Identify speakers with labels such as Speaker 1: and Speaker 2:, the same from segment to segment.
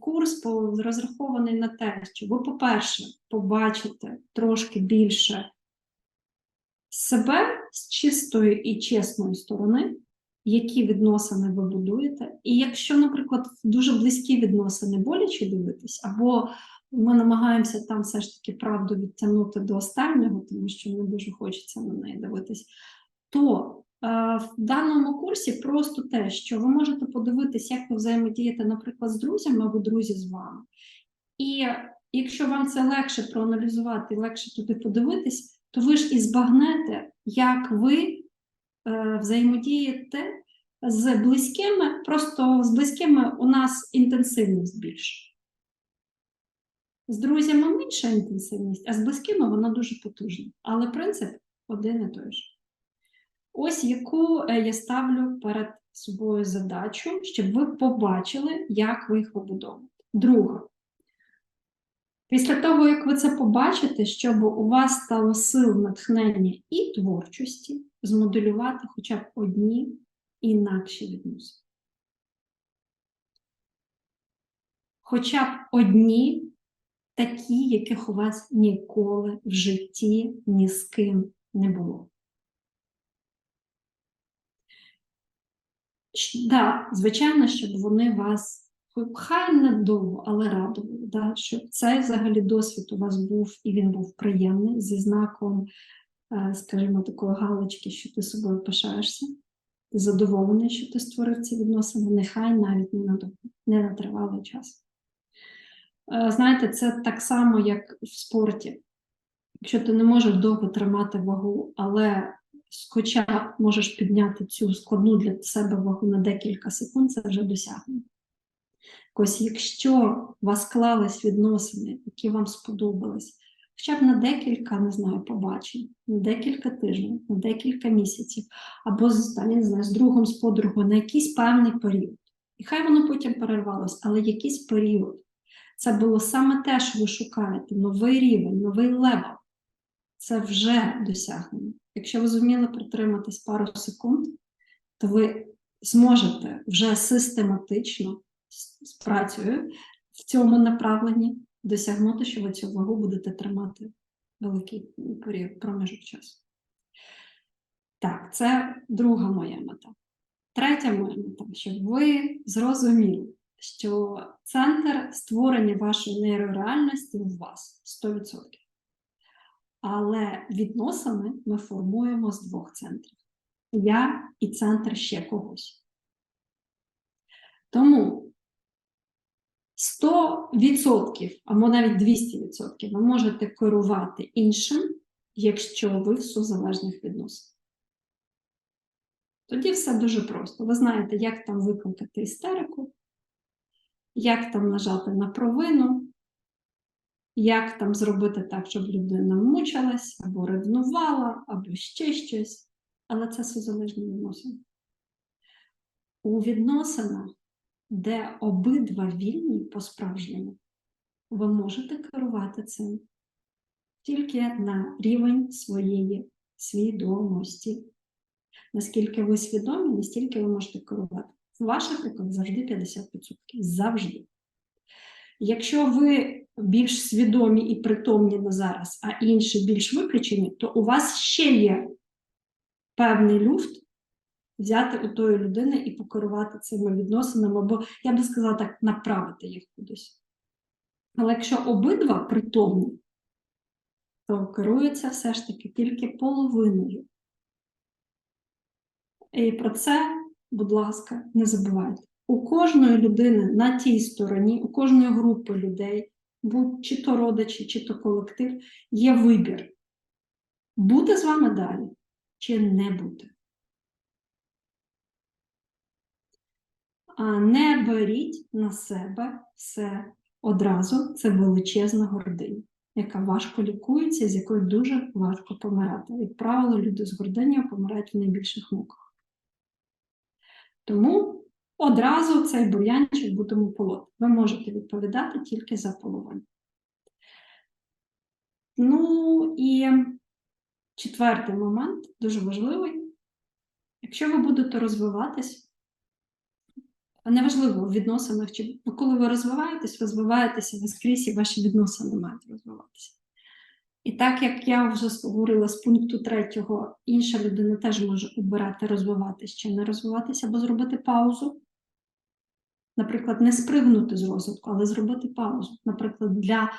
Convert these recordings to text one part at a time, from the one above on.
Speaker 1: курс розрахований на те, що ви, по-перше, побачите трошки більше себе з чистої і чесної сторони, які відносини ви будуєте. І якщо, наприклад, дуже близькі відносини боляче дивитись, або ми намагаємося там все ж таки правду відтягнути до останнього, тому що не дуже хочеться на неї дивитись, то в даному курсі просто те, що ви можете подивитись, як ви взаємодієте, наприклад, з друзями або друзі з вами. І якщо вам це легше проаналізувати, легше туди подивитись, то ви ж і збагнете, як ви е, взаємодієте з близькими, просто з близькими у нас інтенсивність більша. З друзями менша інтенсивність, а з близькими вона дуже потужна. Але принцип один і той же. Ось яку е, я ставлю перед собою задачу, щоб ви побачили, як ви їх побудовуєте. Друга. Після того, як ви це побачите, щоб у вас стало сил натхнення і творчості, змоделювати хоча б одні інакші відносини. Хоча б одні такі, яких у вас ніколи в житті ні з ким не було. Да, звичайно, щоб вони вас хай недовго, але радували, да, щоб цей взагалі досвід у вас був і він був приємний зі знаком, е, скажімо, такої галочки, що ти собою пишаєшся, ти задоволений, що ти створив ці відносини, нехай навіть не на не на тривалий час. Е, Знаєте, це так само, як в спорті. Якщо ти не можеш довго тримати вагу, але хоча можеш підняти цю складну для себе вагу на декілька секунд, це вже досягнення. Ось якщо у вас склались відносини, які вам сподобались, хоча б на декілька, не знаю, побачень, на декілька тижнів, на декілька місяців, або з, там, не знаю, з другом, з подругою на якийсь певний період. І хай воно потім перервалось, але якийсь період. Це було саме те, що ви шукаєте, новий рівень, новий левел. Це вже досягнення. Якщо ви зуміли притриматись пару секунд, то ви зможете вже систематично з працею в цьому направленні досягнути, що ви цю вагу будете тримати великий період проміжок часу. Так, це друга моя мета. Третя моя мета, щоб ви зрозуміли, що центр створення вашої нейрореальності у вас 100%. Але відносини ми формуємо з двох центрів: я і центр ще когось. Тому 100% або навіть 200% ви можете керувати іншим, якщо ви в сузалежних відносинах. Тоді все дуже просто. Ви знаєте, як там викликати істерику, як там нажати на провину, як там зробити так, щоб людина мучилась, або ревнувала, або ще щось. Але це сузалежні відносини. У відносинах, де обидва вільні по-справжньому, ви можете керувати цим тільки на рівень своєї свідомості. Наскільки ви свідомі, настільки ви можете керувати. В ваших руках завжди 50%. Завжди. Якщо ви більш свідомі і притомні на зараз, а інші більш виключені, то у вас ще є певний люфт взяти у тої людини і покерувати цими відносинами, або, я би сказала так, направити їх кудись. Але якщо обидва притомні, то керується все ж таки тільки половиною. І про це, будь ласка, не забувайте. У кожної людини на тій стороні, у кожної групи людей, будь чи то родичі, чи то колектив, є вибір бути з вами далі чи не бути. А не беріть на себе все одразу, це величезна гординя, яка важко лікується, з якою дуже важко помирати. Як правило, люди з гординою помирають в найбільших муках. Тому одразу цей бур'янчик будемо полоти. Ви можете відповідати тільки за половину. Ну і четвертий момент, дуже важливий. Якщо ви будете розвиватись, Неважливо в відносинах, чи ну, коли ви розвиваєтесь, розвиваєтеся, ви скрізь і ваші відносини мають розвиватися. І так як я вже говорила з пункту третього, інша людина теж може обирати розвиватись чи не розвиватися, або зробити паузу. Наприклад, не спригнути з розвитку, але зробити паузу. Наприклад, для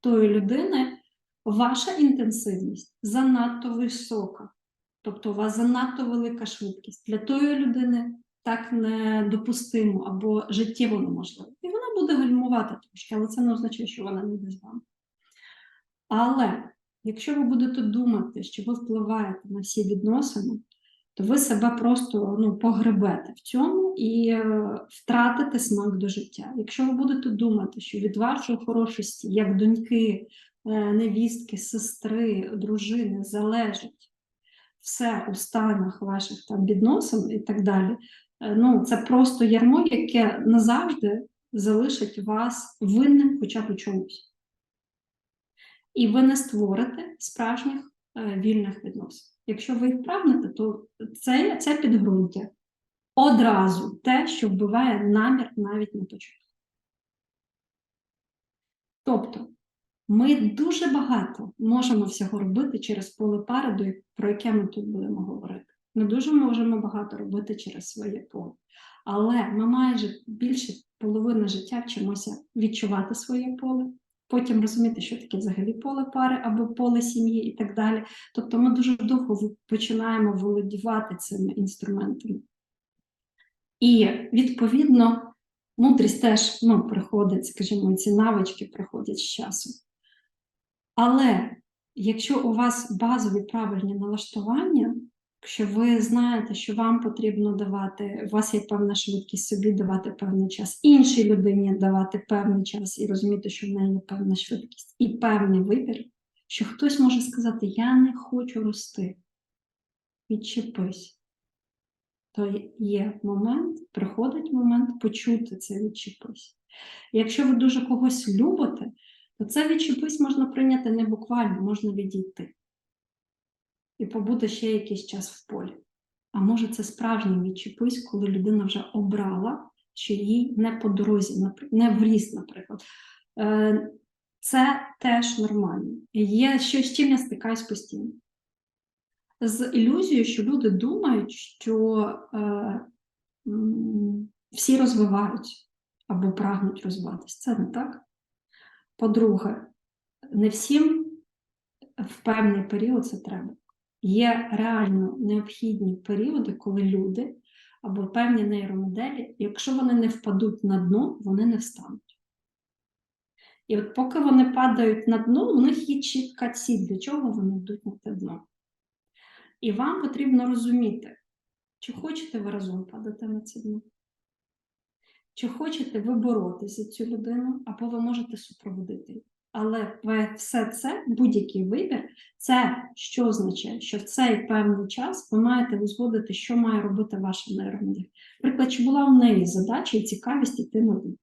Speaker 1: тої людини ваша інтенсивність занадто висока, тобто у вас занадто велика швидкість. Для тої людини так недопустимо або життєво неможливо. І вона буде гальмувати трошки, але це не означає, що вона не йде з вами. Але якщо ви будете думати, що ви впливаєте на всі відносини, то ви себе просто ну, погребете в цьому і е, втратите смак до життя. Якщо ви будете думати, що від вашої хорошості, як доньки, е, невістки, сестри, дружини, залежить все у станах ваших там відносин і так далі, е, ну це просто ярмо, яке назавжди залишить вас винним хоча б у чомусь і ви не створите справжніх вільних відносин. Якщо ви їх прагнете, то це, це підґрунтя одразу те, що вбиває намір навіть на початку. Тобто ми дуже багато можемо всього робити через поле пари, про яке ми тут будемо говорити. Ми дуже можемо багато робити через своє поле. Але ми майже більше половини життя вчимося відчувати своє поле, потім розуміти, що таке взагалі поле пари або поле сім'ї і так далі. Тобто ми дуже довго починаємо володівати цими інструментами. І відповідно мудрість теж ну, приходить, скажімо, ці навички приходять з часом. Але якщо у вас базові правильні налаштування, Якщо ви знаєте, що вам потрібно давати, у вас є певна швидкість собі давати певний час, іншій людині давати певний час і розуміти, що в неї є певна швидкість і певний вибір, що хтось може сказати: Я не хочу рости, відчепись. То є момент, приходить момент почути це відчепись. Якщо ви дуже когось любите, то це відчепись можна прийняти не буквально, можна відійти і побути ще якийсь час в полі. А може, це справжній відчепись, коли людина вже обрала, що їй не по дорозі, не в ріст, наприклад. Е, це теж нормально. Є щось з чим я стикаюсь постійно. З ілюзією, що люди думають, що е, всі розвивають або прагнуть розвиватися. Це не так. По-друге, не всім в певний період це треба. Є реально необхідні періоди, коли люди або певні нейромоделі, якщо вони не впадуть на дно, вони не встануть. І от поки вони падають на дно, у них є чітка ціль, для чого вони йдуть на те дно. І вам потрібно розуміти, чи хочете ви разом падати на це дно, чи хочете ви боротися цю людину, або ви можете супроводити її. Але все це, будь-який вибір, це що означає, що в цей певний час ви маєте узгодити, що має робити ваша нейромодель. Наприклад, чи була у неї задача і цікавість йти на ви?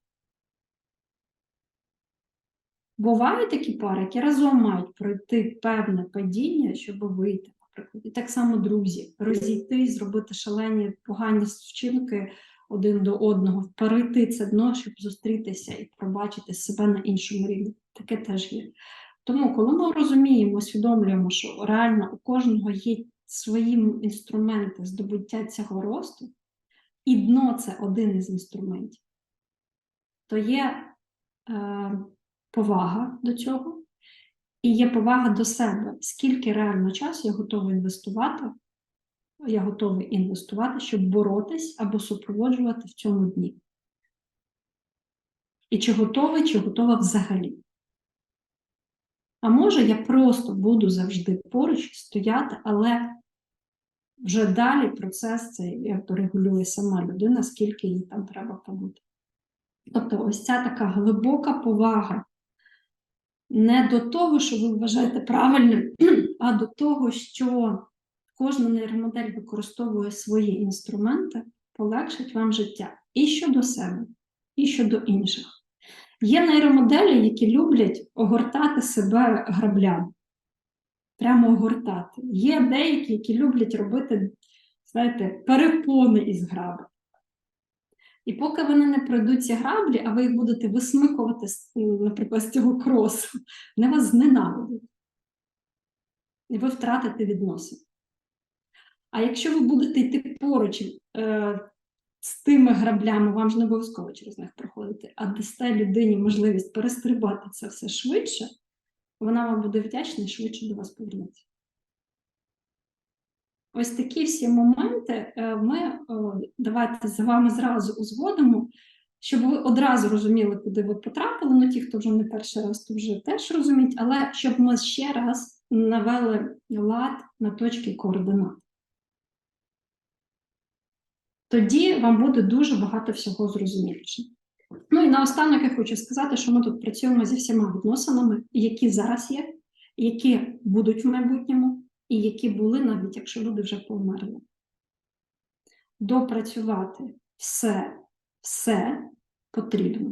Speaker 1: Бувають такі пари, які разом мають пройти певне падіння, щоб вийти, наприклад. І так само друзі, розійти, зробити шалені погані вчинки один до одного, перейти це дно, щоб зустрітися і пробачити себе на іншому рівні. Таке теж є. Тому, коли ми розуміємо, усвідомлюємо, що реально у кожного є свої інструменти здобуття цього росту, і дно це один із інструментів, то є е, повага до цього, і є повага до себе, скільки реально часу я готовий інвестувати, я готовий інвестувати, щоб боротись або супроводжувати в цьому дні. І чи готовий, чи готова взагалі. А може, я просто буду завжди поруч стояти, але вже далі процес цей якби регулює сама людина, скільки їй там треба побути. Тобто, ось ця така глибока повага не до того, що ви вважаєте правильним, а до того, що кожна нейромодель використовує свої інструменти, полегшить вам життя і щодо себе, і щодо інших. Є нейромоделі, які люблять огортати себе граблями. Прямо огортати. Є деякі, які люблять робити, знаєте, перепони із граби. І поки вони не пройдуть ці граблі, а ви їх будете висмикувати, наприклад, з цього кросу, вони вас зненавидять. І ви втратите відносини. А якщо ви будете йти поруч е, з тими граблями, вам ж не обов'язково через них проходити, а дасте людині можливість перестрибати це все швидше, вона вам буде вдячна і швидше до вас повернеться. Ось такі всі моменти е, ми е, давайте з вами зразу узгодимо, щоб ви одразу розуміли, куди ви потрапили. Ну, ті, хто вже не перший раз, то вже теж розуміють, але щоб ми ще раз навели лад на точки координат. Тоді вам буде дуже багато всього зрозуміліше. Ну і наостанок я хочу сказати, що ми тут працюємо зі всіма відносинами, які зараз є, які будуть в майбутньому, і які були навіть якщо люди вже померли. Допрацювати все, все потрібно.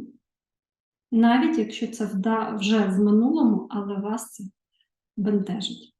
Speaker 1: Навіть якщо це вже в минулому, але вас це бентежить.